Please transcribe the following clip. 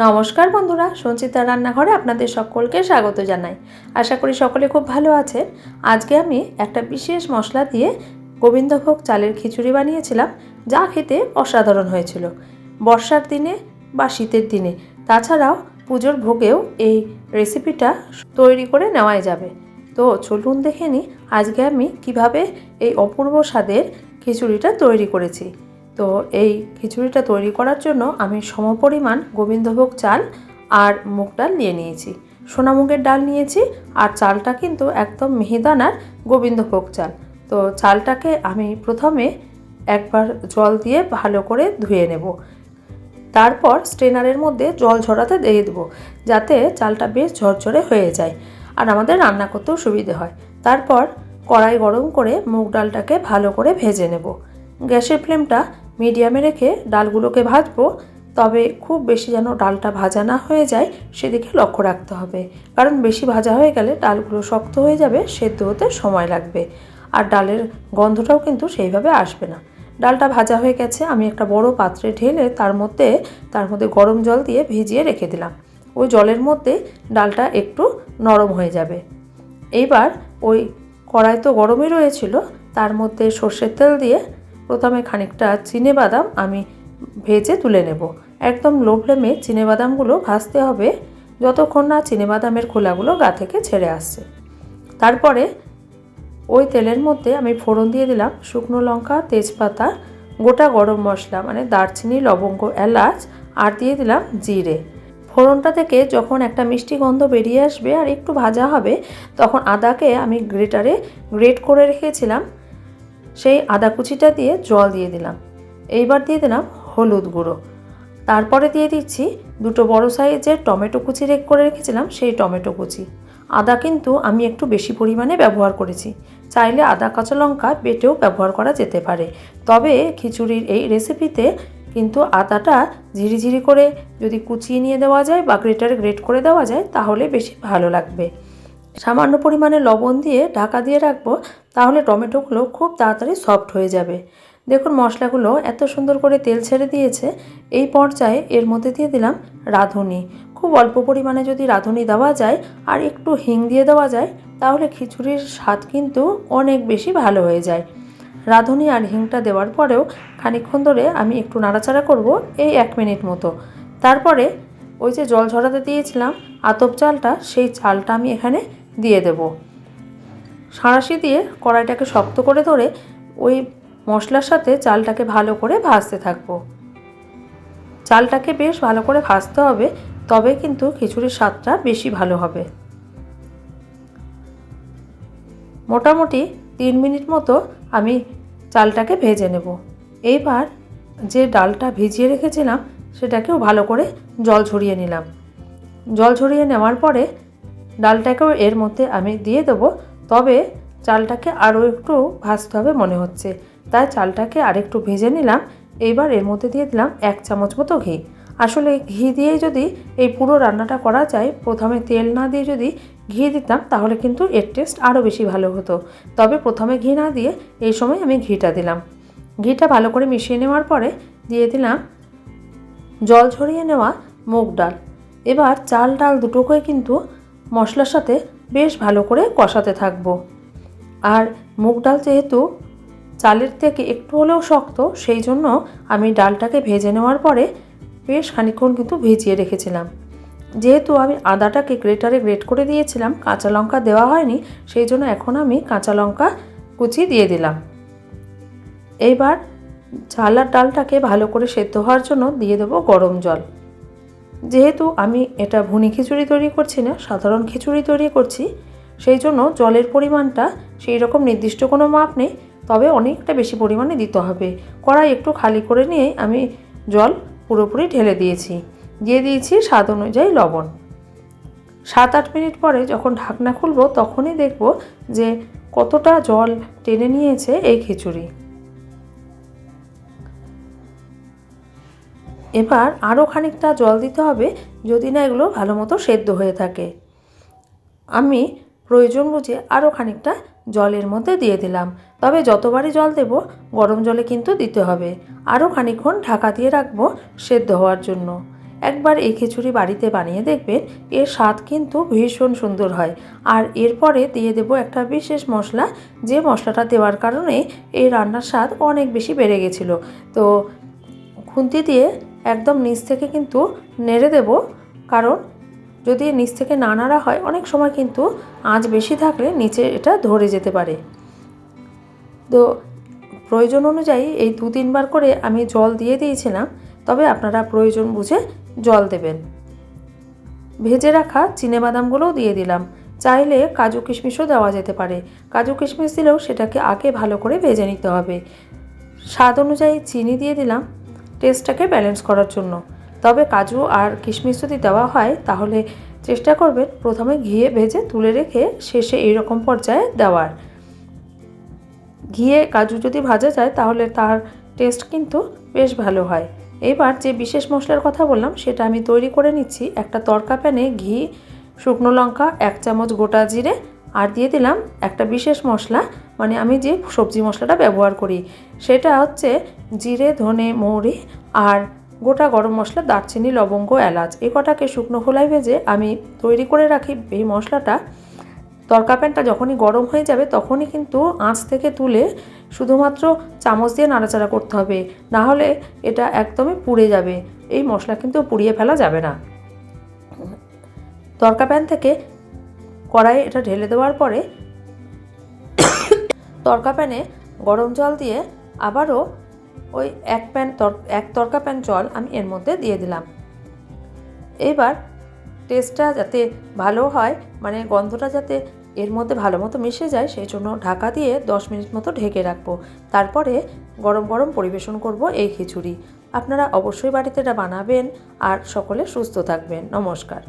নমস্কার বন্ধুরা, সঞ্চিতা রান্নাঘরে আপনাদের সকলকে স্বাগত জানাই। আশা করি সকলে খুব ভালো আছেন। আজকে আমি একটা বিশেষ মশলা দিয়ে গোবিন্দভোগ চালের খিচুড়ি বানিয়েছিলাম, যা খেতে অসাধারণ হয়েছিল। বর্ষার দিনে বা শীতের দিনে, তাছাড়াও পুজোর ভোগেও এই রেসিপিটা তৈরি করে নেওয়াই যাবে। তো চলুন দেখে নিই আজকে আমি কীভাবে এই অপূর্ব স্বাদের খিচুড়িটা তৈরি করেছি। তো এই খিচুড়িটা তৈরি করার জন্য আমি সমপরিমাণ গোবিন্দভোগ চাল আর মুগ ডাল নিয়ে নিয়েছি। সোনামুগের ডাল নিয়েছি আর চালটা কিন্তু একদম মিহিদানার গোবিন্দভোগ চাল। তো চালটাকে আমি প্রথমে একবার জল দিয়ে ভালো করে ধুয়ে নেব। তারপর স্ট্রেনারের মধ্যে জল ঝরাতে দিয়ে দেবো যাতে চালটা বেশ ঝরঝরে হয়ে যায় আর আমাদের রান্না করতেও সুবিধে হয়। তারপর কড়াই গরম করে মুগ ডালটাকে ভালো করে ভেজে নেব। গ্যাসের ফ্লেমটা মিডিয়ামে রেখে ডালগুলোকে ভাজবো, তবে খুব বেশি যেন ডালটা ভাজা না হয়ে যায় সেদিকে লক্ষ্য রাখতে হবে। কারণ বেশি ভাজা হয়ে গেলে ডালগুলো শক্ত হয়ে যাবে, সেদ্ধ হতে সময় লাগবে। আর ডালের গন্ধটাও কিন্তু সেইভাবে আসবে না। ডালটা ভাজা হয়ে গেছে, আমি একটা বড় পাত্রে ঢেলে তার মধ্যে তার মধ্যে গরম জল দিয়ে ভিজিয়ে রেখে দিলাম। ওই জলের মধ্যে ডালটা একটু নরম হয়ে যাবে। এইবার ওই কড়াই তো গরমই রয়েছিল, তার মধ্যে সর্ষের তেল দিয়ে প্রথমে খানিকটা চিনে বাদাম আমি ভেজে তুলে নেব। একদম লো ফ্লেমে চিনে বাদামগুলো ভাজতে হবে, যতক্ষণ না চিনে বাদামের খোলাগুলো গা থেকে ছেড়ে আসছে। তারপরে ওই তেলের মধ্যে আমি ফোড়ন দিয়ে দিলাম শুকনো লঙ্কা, তেজপাতা, গোটা গরম মশলা মানে দারচিনি, লবঙ্গ, এলাচ, আর দিয়ে দিলাম জিরে। ফোড়নটা থেকে যখন একটা মিষ্টি গন্ধ বেরিয়ে আসবে আর একটু ভাজা হবে, তখন আদাকে আমি গ্রেটারে গ্রেট করে রেখেছিলাম। সেই আদা কুচিটা দিয়ে জল দিয়ে দিলাম। এইবার দিয়ে দিলাম হলুদ গুঁড়ো। তারপরে দিয়ে দিচ্ছি দুটো বড় সাইজের টমেটো কুচি রেক করে রেখেছিলাম সেই টমেটো কুচি। আদা কিন্তু আমি একটু বেশি পরিমাণে ব্যবহার করেছি। চাইলে আদা কাঁচা লঙ্কা বেটেও ব্যবহার করা যেতে পারে। তবে খিচুড়ির এই রেসিপিতে কিন্তু আদাটা ঝিরিঝিরি করে যদি কুচিয়ে নিয়ে দেওয়া যায় বা গ্রেটারে গ্রেট করে দেওয়া যায়, তাহলে বেশি ভালো লাগবে। সামান্য পরিমাণে লবণ দিয়ে ঢাকা দিয়ে রাখব, তাহলে টমেটোগুলো খুব তাড়াতাড়ি সফট হয়ে যাবে। দেখুন মশলাগুলো এত সুন্দর করে তেল ছেড়ে দিয়েছে। এই পর্যায়ে এর মধ্যে দিয়ে দিলাম রাঁধুনি। খুব অল্প পরিমাণে যদি রাঁধুনি দেওয়া যায় আর একটু হিং দিয়ে দেওয়া যায়, তাহলে খিচুড়ির স্বাদ কিন্তু অনেক বেশি ভালো হয়ে যায়। রাঁধুনি আর হিংটা দেওয়ার পরেও খানিকক্ষণ ধরে আমি একটু নাড়াচাড়া করব এই এক মিনিট মতো। তারপরে ওই যে জল ঝরাতে দিয়েছিলাম আতপ চালটা, সেই চালটা আমি এখানে দিয়ে দেব। সাঁড়াশি দিয়ে কড়াইটাকে শক্ত করে ধরে ওই মশলার সাথে চালটাকে ভালো করে ভাজতে থাকব। চালটাকে বেশ ভালো করে ভাজতে হবে, তবে কিন্তু খিচুড়ির স্বাদটা বেশি ভালো হবে। মোটামুটি তিন মিনিট মতো আমি চালটাকে ভেজে নেব। এইবার যে ডালটা ভিজিয়ে রেখেছিলাম, সেটাকেও ভালো করে জল ঝরিয়ে নিলাম। জল ঝরিয়ে নেওয়ার পরে ডালটাকেও এর মধ্যে আমি দিয়ে দেবো। তবে চালটাকে আরও একটু ভাজতে হবে মনে হচ্ছে। তাই চালটাকে আরেকটু ভেজে নিলাম। এইবার এর মধ্যে দিয়ে দিলাম এক চামচ মতো ঘি। আসলে ঘি দিয়ে যদি এই পুরো রান্নাটা করা যায়, প্রথমে তেল না দিয়ে যদি ঘি দিতাম, তাহলে কিন্তু এর টেস্ট আরও বেশি ভালো হতো। তবে প্রথমে ঘি না দিয়ে এই সময় আমি ঘিটা দিলাম। ঘিটা ভালো করে মিশিয়ে নেওয়ার পরে দিয়ে দিলাম জল ঝরিয়ে নেওয়া মুগ ডাল। এবার চাল ডাল দুটোকে কিন্তু মশলার সাথে বেশ ভালো করে কষাতে থাকব। আর মুগ ডাল যেহেতু চালের থেকে একটু হলেও শক্ত, সেই জন্য আমি ডালটাকে ভেজে নেওয়ার পরে বেশ খানিক্ষণ কিন্তু ভিজিয়ে রেখেছিলাম। যেহেতু আমি আদাটাকে গ্রেটারে গ্রেট করে দিয়েছিলাম, কাঁচা লঙ্কা দেওয়া হয়নি, সেই জন্য এখন আমি কাঁচা লঙ্কা কুচি দিয়ে দিলাম। এইবার চাল আর ডালটাকে ভালো করে সেদ্ধ হওয়ার জন্য দিয়ে দেবো গরম জল। যেহেতু আমি এটা ভুনি খিচুড়ি তৈরি করছি না, সাধারণ খিচুড়ি তৈরি করছি, সেই জন্য জলের পরিমাণটা সেই রকম নির্দিষ্ট কোনো মাপ নেই, তবে অনেকটা বেশি পরিমাণে দিতে হবে। কড়াই একটু খালি করে নিয়ে আমি জল পুরোপুরি ঢেলে দিয়েছি। দিয়ে দিয়েছি স্বাদ অনুযায়ী লবণ। সাত আট মিনিট পরে যখন ঢাকনা খুলব, তখনই দেখব যে কতটা জল টেনে নিয়েছে এই খিচুড়ি। এবার আরও খানিকটা জল দিতে হবে যদি না এগুলো ভালো মতো সেদ্ধ হয়ে থাকে। আমি প্রয়োজন বুঝে আরও খানিকটা জলের মধ্যে দিয়ে দিলাম। তবে যতবারই জল দেব, গরম জলে কিন্তু দিতে হবে। আরও খানিকক্ষণ ঢাকা দিয়ে রাখব সেদ্ধ হওয়ার জন্য। একবার এই খিচুড়ি বাড়িতে বানিয়ে দেখবেন, এর স্বাদ কিন্তু ভীষণ সুন্দর হয়। আর এরপরে দিয়ে দেব একটা বিশেষ মশলা, যে মশলাটা দেওয়ার কারণে এই রান্নার স্বাদ অনেক বেশি বেড়ে গেছিল। তো খুন্তি দিয়ে একদম নিচ থেকে কিন্তু নেড়ে দেব। কারণ যদি নিচ থেকে না নাড়া হয়, অনেক সময় কিন্তু আঁচ বেশি থাকলে নিচে এটা ধরে যেতে পারে। তো প্রয়োজন অনুযায়ী এই দু তিনবার করে আমি জল দিয়ে দিয়েছিলাম, তবে আপনারা প্রয়োজন বুঝে জল দেবেন। ভেজে রাখা বাদামগুলোও দিয়ে দিলাম। চাইলে কাজু কিশমিশও দেওয়া যেতে পারে। কাজু কিশমিশ দিলেও সেটাকে আগে ভালো করে ভেজে নিতে হবে। স্বাদ অনুযায়ী চিনি দিয়ে দিলাম। টেস্টটাকে ব্যালেন্স করার জন্য। তবে কাজু আর কিশমিশ যদি দেওয়া হয়, তাহলে চেষ্টা করবেন প্রথমে ঘিয়ে ভেজে তুলে রেখে শেষে এইরকম পর্যায়ে দেওয়ার। ঘিয়ে কাজু যদি ভাজা যায়, তাহলে তার টেস্ট কিন্তু বেশ ভালো হয়। এবার যে বিশেষ মশলার কথা বললাম, সেটা আমি তৈরি করে নিচ্ছি। একটা তরকা প্যানে ঘি, শুকনো লঙ্কা, এক চামচ গোটা জিরে আর দিয়ে দিলাম একটা বিশেষ মশলা মানে আমি যে সবজি মশলাটা ব্যবহার করি, সেটা হচ্ছে জিরে, ধনে, মৌরি আর গোটা গরম মশলা, দারচিনি, লবঙ্গ, এলাচ। এ কটাকে শুকনো খোলায় ভেজে আমি তৈরি করে রাখি এই মশলাটা। তরকা প্যানটা যখনই গরম হয়ে যাবে, তখনই কিন্তু আঁচ থেকে তুলে শুধুমাত্র চামচ দিয়ে নাড়াচাড়া করতে হবে, না হলে এটা একদমই পুড়ে যাবে। এই মশলা কিন্তু পুড়িয়ে ফেলা যাবে না। তরকা প্যান থেকে কড়াইয়ে এটা ঢেলে দেওয়ার পরে তরকা প্যানে গরম জল দিয়ে আবারও ওই এক প্যান এক তরকা প্যান জল আমি এর মধ্যে দিয়ে দিলাম। এইবার টেস্টটা যাতে ভালো হয় মানে গন্ধটা যাতে এর মধ্যে ভালো মতো মিশে যায়, সেই জন্য ঢাকা দিয়ে দশ মিনিট মতো ঢেকে রাখব। তারপরে গরম গরম পরিবেশন করব এই খিচুড়ি। আপনারা অবশ্যই বাড়িতে এটা বানাবেন। আর সকলে সুস্থ থাকবেন। নমস্কার।